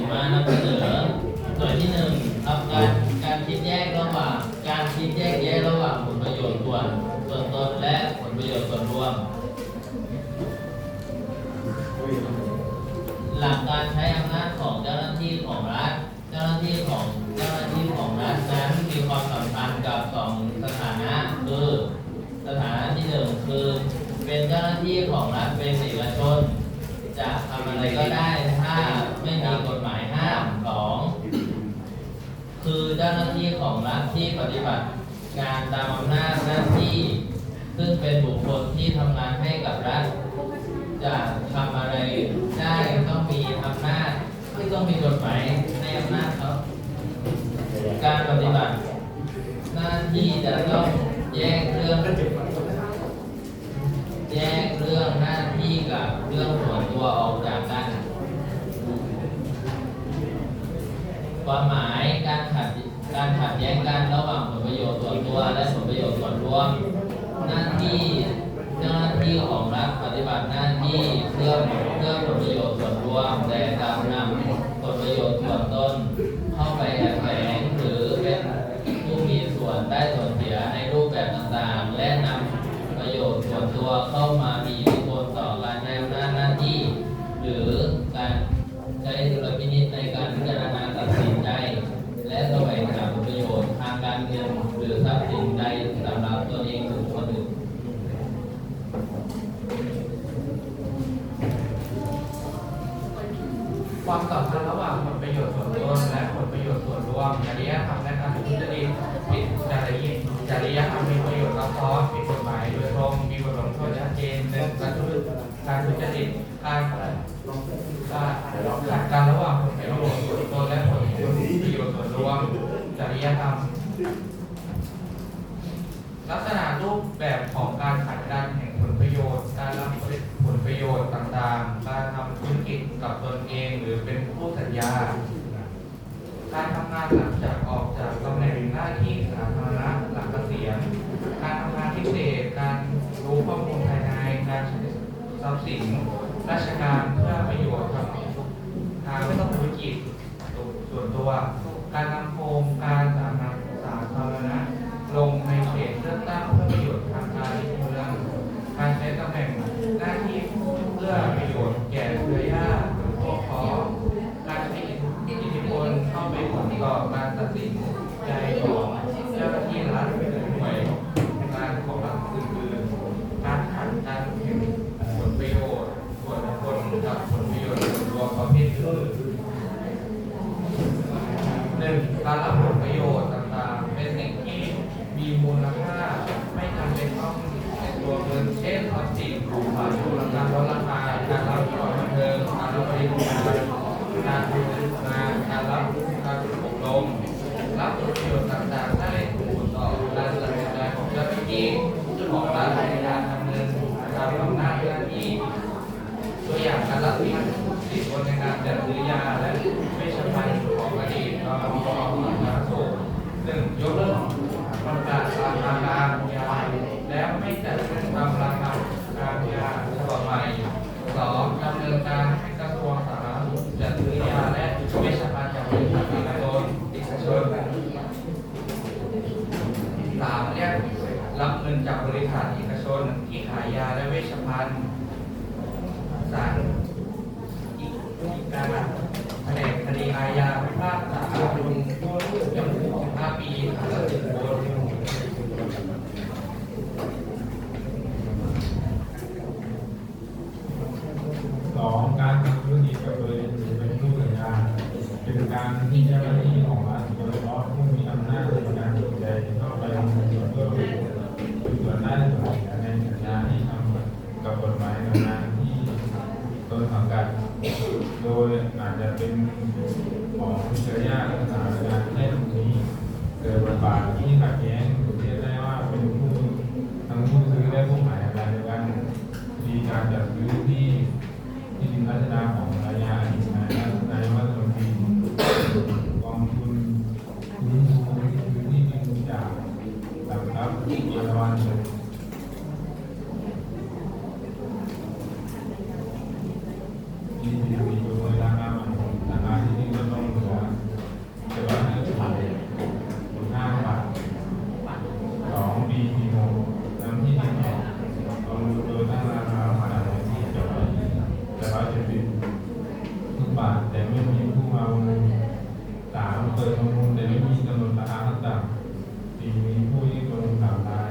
งมานำเสนอหน่วยที่หนึ่งทำการการคิดแยกระหว่างการคิดแยกแยะระหว่างผลประโยชน์ส่วนส่วนตนและผลประโยชน์ส่วนรวม หลักการใช้อำนาจของเจ้าหน้าที่ของรัฐ เจ้าหน้าที่ของเจ้าหน้าที่ของรัฐนั้นมีความสัมพันธ์กับสองสถานะคือสถานะที่หนึ่งคือเป็นเจ้าหน้าที่ของรัฐเป็นเอกชน จะทำอะไรก็ได้ถ้าไม่มีกฎหมายห้ามสองคือเจ้าหน้าที่ของรัฐที่ปฏิบัติงานตามอำนาจหน้าที่ ซึ่งเป็นบุคคลที่ทำงานให้กับรัฐ จะทำอะไรได้ต้องมีอำนาจไม่ต้องมีกฎหมายในอำนาจเขาการปฏิบัติ หน้าที่จะต้อง กันระหว่างผลประโยชน์ส่วนตัวและผลประโยชน์ส่วนรวม หน้าที่เจ้าหน้าที่ของรัฐปฏิบัติหน้าที่เพื่อเพื่อผลประโยชน์ส่วนรวมแต่กลับนำผลประโยชน์ส่วนตนเข้าไปแอบแฝงหรือเป็นผู้มีส่วนได้ส่วนเสียในรูปแบบต่างๆ และนำประโยชน์ส่วนตัวเข้ามามี จริยธรรมและการทุจริตผิดจริยจริยธรรมมีประโยชน์รับซ้อนผิดกฎหมายโดยตรงมีบทลงโทษชัดเจนหนึ่งการทุจริตการทุจริตการการขัดกันระหว่างผลประโยชน์ส่วนตนและผลประโยชน์ส่วนรวมจริยธรรมลักษณะรูปแบบของการขัดกันแห่งผลประโยชน์ การรับผลประโยชน์ต่างๆ การทำธุรกิจกับตนเอง หรือเป็นผู้สัญญา การทำงานหลังจากออกจากตำแหน่งหน้าที่สาธารณะหลังเกษียณ การทำงานพิเศษ การรู้ข้อมูลภายใน การใช้ทรัพย์สินราชการเพื่อประโยชน์ทางทางธุรกิจส่วนตัว การนำโครงการสาธารณสาธารณะลงในเขตเลือกตั้งเพื่อประโยชน์ทางการเมือง การใช้ตำแหน่งหน้าที่เพื่อประโยชน์แก่เครือญาติหรือพวกพ้องการใช้อิทธิพลเข้าไปผลต่อการตัดสินใจของเจ้าหน้าที่รัฐหรือหน่วยงานของรัฐอื่นๆ การขัดกันแห่งผลประโยชน์ส่วนบุคคลกับผลประโยชน์ส่วนรวมประเภทอื่น หนึ่งการรับผลประโยชน์ต่างๆ เป็นสิ่งที่มีมูลค่าไม่จำเป็นต้องเป็น ตัวเงินเช่นทรัพย์สินของขวัญมูลค่าลดราคาการรับของบันเทิงการรับบริการการดูงานการรับการอบรมรับผลประโยชน์ต่างๆได้ถูกต่อการตัดสินใจของเจ้าหน้าที่ของรัฐในการดำเนินการอำนาจหน้าที่ ตัวอย่างการรับสินสินบนในการจัดซื้อยาและเวชภัณฑ์ของอดีตรองผอสาธารณสุขหนึ่งยกเลิกประกาศราคากลางยาและไม่จัดขึ้นตามราคากลางยาฉบับใหม่สองดำเนินการให้กระทรวงสาธารณสุขจัดซื้อยาและเวชภัณฑ์จากบริษัทเอกชนเอกชนสามเรียกรับเงินจากบริษัทเอกชนที่ขายยาและเวชภัณฑ์ ศาลอีกการแผนกคดีอาญาพิพากษาคุณจำคุก15ปีฐานละสิบคน สองการทำธุรกิจกับโดยหรือเป็นผู้สัญญาเป็นการที่เจ้าหน้าที่ของรัฐโดยเฉพาะผู้มีอำนาจในการตัดสินใจเข้าไปมีส่วนร่วมมีส่วนได้ส่วนเสียในสัญญาที่ทำกับกฎหมายงานที่ต้นสังกัด โดยอาจจะเป็น ของเครือญาติและสถานการณ์เช่นนี้เกิดบทบาทที่ขัดแย้งเรียกได้ว่าเป็นผู้ทั้งผู้ซื้อและผู้ขายอะไรเดียวกันมีการจัดซื้อที่ที่ดินรัชดาของรายาอดีตนายกนายกรัฐมนตรีกองทุนฟื้นฟูพื้นที่ดินจากหลักทรัพย์เอราวัณที่มีอยู่ในราคาที่ดิน ร้อยเจ็ดสิบทุกบาท แต่ไม่มีผู้มาประมูลสามเปิดประมูลแต่ไม่มีกำหนดราคาขั้นต่ำสี่มีผู้ยื่นประมูลสามราย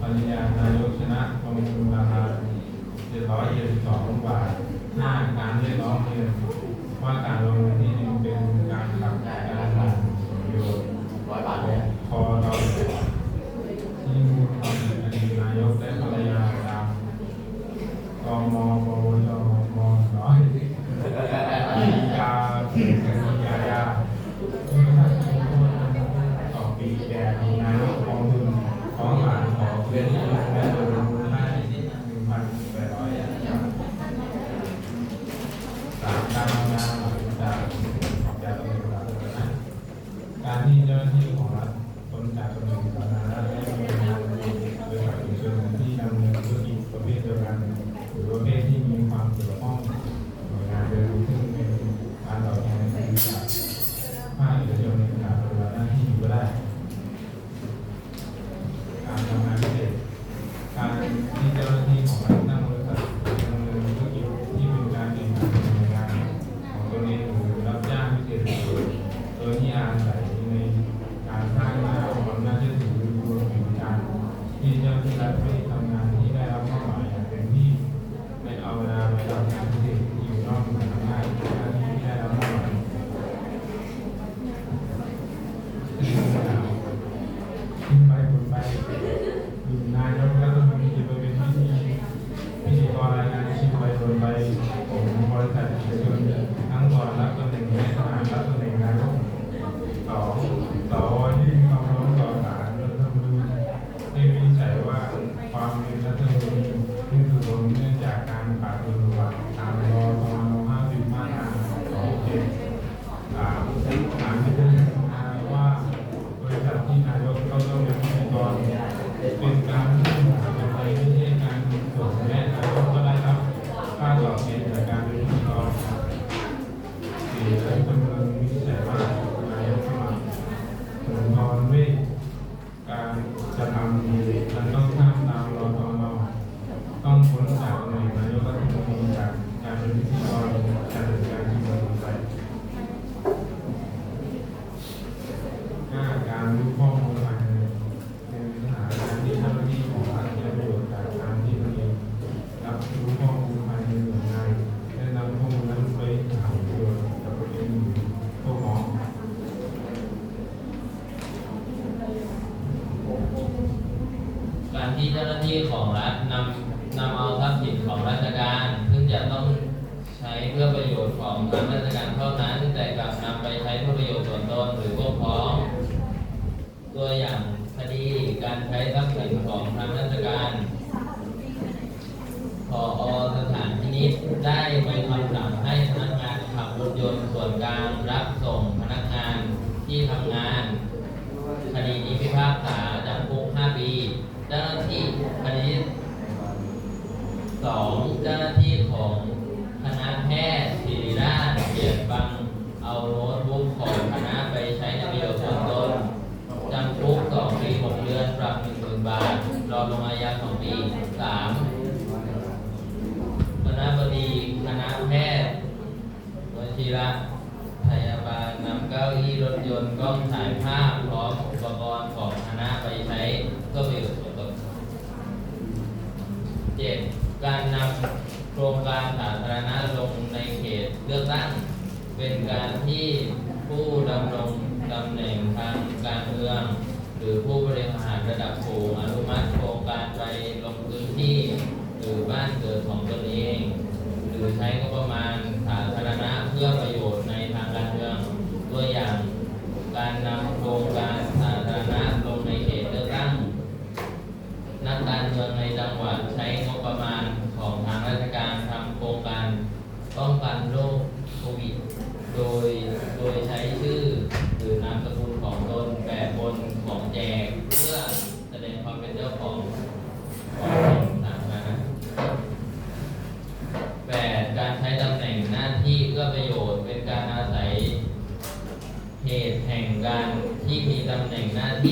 ปริญญานายกชนะประมูลราคา เจ็ดร้อยเจ็ดสิบสองบาทห้าการเรียกร้องเรียนว่าการประมูลที่หนึ่งำแหน่งนายกรัฐมนตรีจากการเป็นพิธีกรการจัดการชุมนุมไปห้าการรู้ข้อมูลภายในในเนื้อหาการที่เจ้าหน้าที่ของรัฐใช้ประโยชน์จากการที่ตนเองรับรู้ข้อมูลภายในหน่วยงานและนำข้อมูลนั้นไปหาประโยชน์กับตัวเองหรือพวกพ้องการที่เจ้าหน้าที่ของรัฐนำ นำเอาทรัพย์สินของราชการ ซึ่งจะต้องใช้เพื่อประโยชน์ของทางราชการเท่านั้นแต่กลับนำไปใช้เพื่อประโยชน์ส่วนตนหรือพวกพ้องตัวอย่างคดีการใช้ทรัพย์สินของทางราชการพอสถานพินิจได้มีคำสั่งให้พนักงานขับรถยนต์ส่วนกลางรับส่งพนักงานที่ทำงาน คดีนี้พิพากษาจำคุก 5 ปี เจ้าหน้าที่คดี สองเจ้าหน้าที่ของคณะแพทย์ศิริราชเกียรติบังเอาโน้ตบุ๊กของคณะไปใช้ในประโยชน์ส่วนตนจำคุก2ปี6เดือนปรับ1 0,000บาท รอลงอาญา2ปี3คณะบดีคณะแพทย์วชิระพยาบาลนำเก้าอี้รถยนต์กล้องถ่ายภาพพร้อมอุปกรณ์ของคณะไปใช้เพื่อประโยชน์ส่วนตนเจ็ด การนำโครงการสาธารณะลงในเขตเลือกตั้ง เป็นการที่ผู้ดำรงตำแหน่งทางการเมือง หรือผู้บริหารระดับสูงอนุมัติโครงการไปลงพื้นที่ หรือบ้านเกิดของตนเอง หรือใช้งบประมาณสาธารณะเพื่อประโยชน์ในทางการเมืองตัวอย่างการนำโครงการสาธารณะลงในเขตเลือกตั้งนักการเมืองในจังหวัด ประมาณของทางราชการทำโครงการป้องกันโรคโควิด โดยโดยใช้ชื่อหรือนามสกุลของตนแปะบนของแจกเพื่อแสดงความเป็นเจ้าของของสิ่าธารณะแปดการใช้ตำแหน่งหน้าที่เพื่อประโยชน์เป็นการอาศัยเหตุแห่งการที่มีตำแหน่งหน้าที่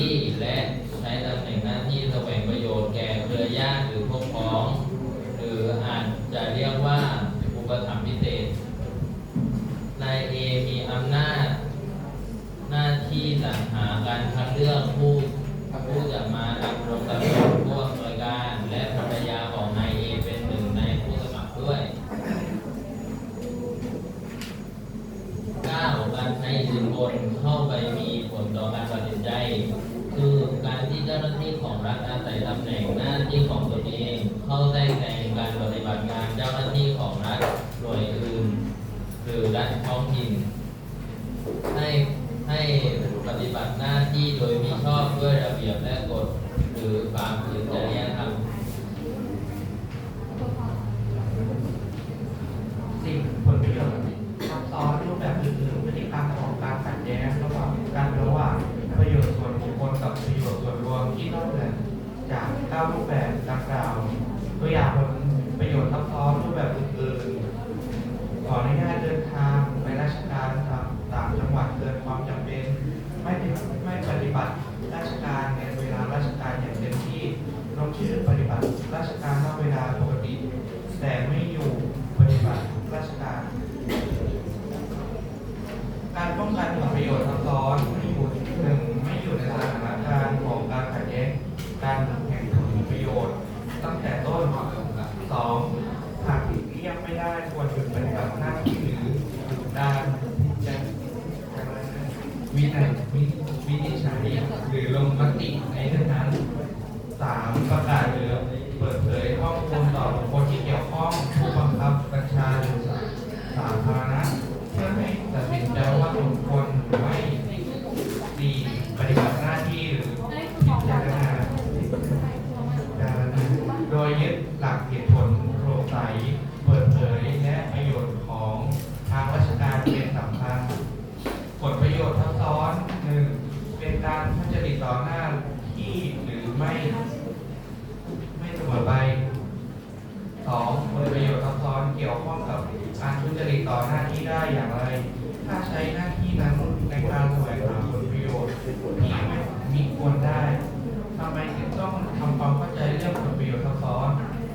ือฝ่าฝืนจริยธรรมสิ่งผลประโยชน์ซับซ้อนรูปแบบอื่นๆพฤติกรรมของการขัดแย้งระหว่างกันระหว่างประโยชน์ส่วนบุคคลกับประโยชน์ส่วนรวมที่นอกเหนือจากเก้ารูปแบบดังกล่าวตัวอย่างผลประโยชน์ซับซ้อนรูปแบบอื่นๆขออนุญาตเดินทางไปราชการต่างจังหวัดเกินความจำเป็น ไม่ไม่ปฏิบัติราชการในเวลาราชการอย่างเต็มที่ลงชื่อปฏิบัติราชการนอกเวลาปกติ แต่ไม่อยู่ปฏิบัติราชการ การป้องกันผลประโยชน์ซับซ้อนไม่อยู่หนึ่งไม่อยู่ในสถานการณ์ของการขัดแย้งการแข่งขันผลประโยชน์ ตั้งแต่ต้นสองหากหลีกเลี่ยงไม่ได้ควรหยุดปฏิบัติหน้าที่หรือการจะ วินัยวิวินิจฉัยหรือลงมติในเรื่องนั้นสามประกาศหรือเปิดเผยข้อมูลต่อบุคคลที่เกี่ยวข้องผู้บังคับบัญชาหรือสาธารณะเพื่อให้ตัดสินใจว่าสมควรหรือไม่สี่ปฏิบัติหน้าที่หรือพิจารณาโดยยึดหลักเหตุผลโปร่งใสเปิดเผยและประโยชน์ของทางราชการเป็นสำคัญ ผลประโยชน์ทับซ้อนหนึ่งเป็นการทุจริตต่ อหน้าที่หรือไม่ ไม่เสมอไปสองผลประโยชน์ทับซ้อนเกี่ยวข้องกับการทุจริตต่อหน้าที่ได้อย่างไร ถ้าใช้หน้าที่นั้นในการแสวงหาผลประโยชน์ที่ไม่มีควรได้ทำไมถึงต้องทำความเข้าใจเรื่องผลประโยชน์ทับซ้อน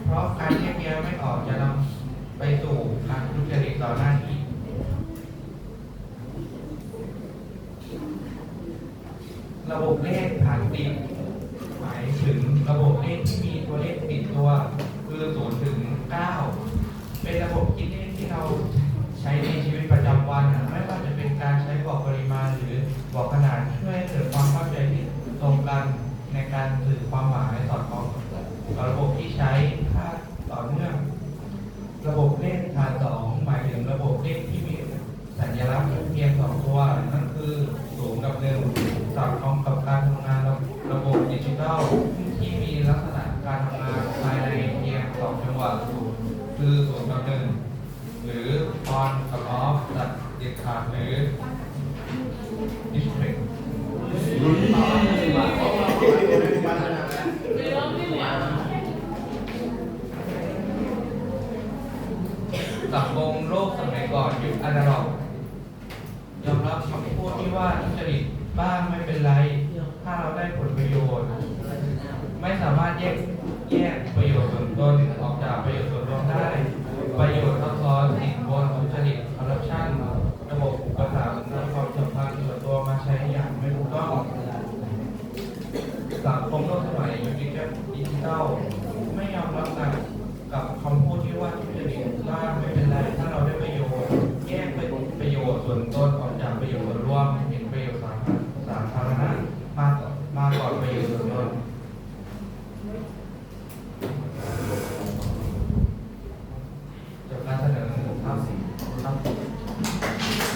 เพราะการแยกแยะไม่ออกจะนำไปสู่การทุจริตต่อหน้าที่ ระบบเลขฐานติดหมายถึงระบบเลขที่มีตัวเลขติดตัวคือ0ถึง9เป็นระบบคิดเลขที่เราใช้ในชีวิตประจำวันไม่ว่าจะเป็นการใช้บอกปริมาณหรือบอกขนาดช่วยให้เกิดความเข้าใจที่ตรงกันในการสื่อความหมายสอดคล้องกับระบบที่ใช้ค่าต่อเนื่องระบบเลขฐานสองหมายถึงระบบเลขที่มีสัญลักษณ์เพียงสองตัวนั่นคือศูนย์กับหนึ่ง สอดคล้องกับการทำงานระระบบดิจิทัลที่มีลักษณะการทำงานภายในเพียงสองจังหวะศูนย์คือศูนย์กับหนึ่งหรือ on กับ off ตัดเด็ดขาดหรือ disconnect สังคมโลกสมัยก่อนยุคอนาล็อกยอมรับคำพูดที่ว่าทุจริต บ้างไม่เป็นไร ถ้าเราได้ผลประโยชน์ ไม่สามารถแยกแยกประโยชน์ส่วนตนออกจากประโยชน์ส่วนรวมได้ ประโยชน์ซับซ้อนสินบนทุจริตคอร์รัปชันระบบอุปถัมภ์นำความสัมพันธ์ส่วนตัวมาใช้อย่างไม่ถูกต้องสังคมโลกสมัยยุคดิจิทัลไม่ยอมรับการ